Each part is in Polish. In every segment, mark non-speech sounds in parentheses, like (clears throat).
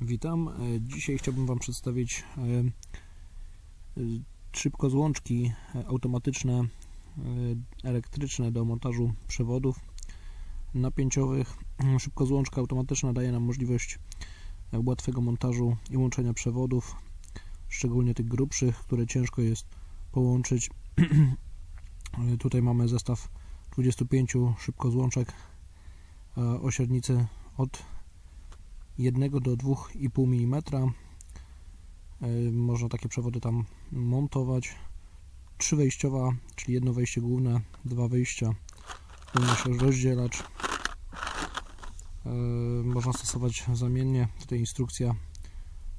Witam. E, Dzisiaj chciałbym Wam przedstawić e, e, szybkozłączki e, automatyczne, elektryczne do montażu przewodów napięciowych. Szybkozłączka automatyczna daje nam możliwość łatwego montażu i łączenia przewodów, szczególnie tych grubszych, które ciężko jest połączyć. (clears throat) Tutaj mamy zestaw 25 szybkozłączek e, o średnicy od 1 do 2,5 mm. E, Można takie przewody tam montować. Trzy wejściowa, czyli jedno wejście główne, dwa również rozdzielacz. E, Można stosować zamiennie. Tutaj instrukcja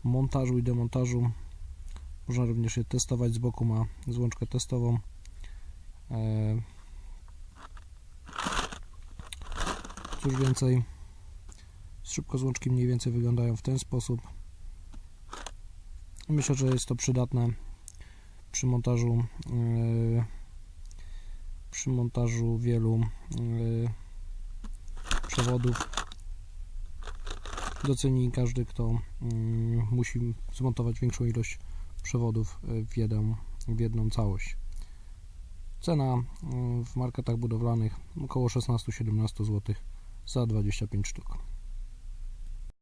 montażu i demontażu. Można również je testować. Z boku ma złączkę testową. E, Cóż więcej, szybkozłączki mniej więcej wyglądają w ten sposób. Myślę, że jest to przydatne przy montażu e, przy montażu wielu e, przewodów. Doceni każdy, kto mm, musi zmontować większą ilość przewodów e, w jedną, w jedną całość. Cena w marketach budowlanych około 16-17 zł za 25 sztuk.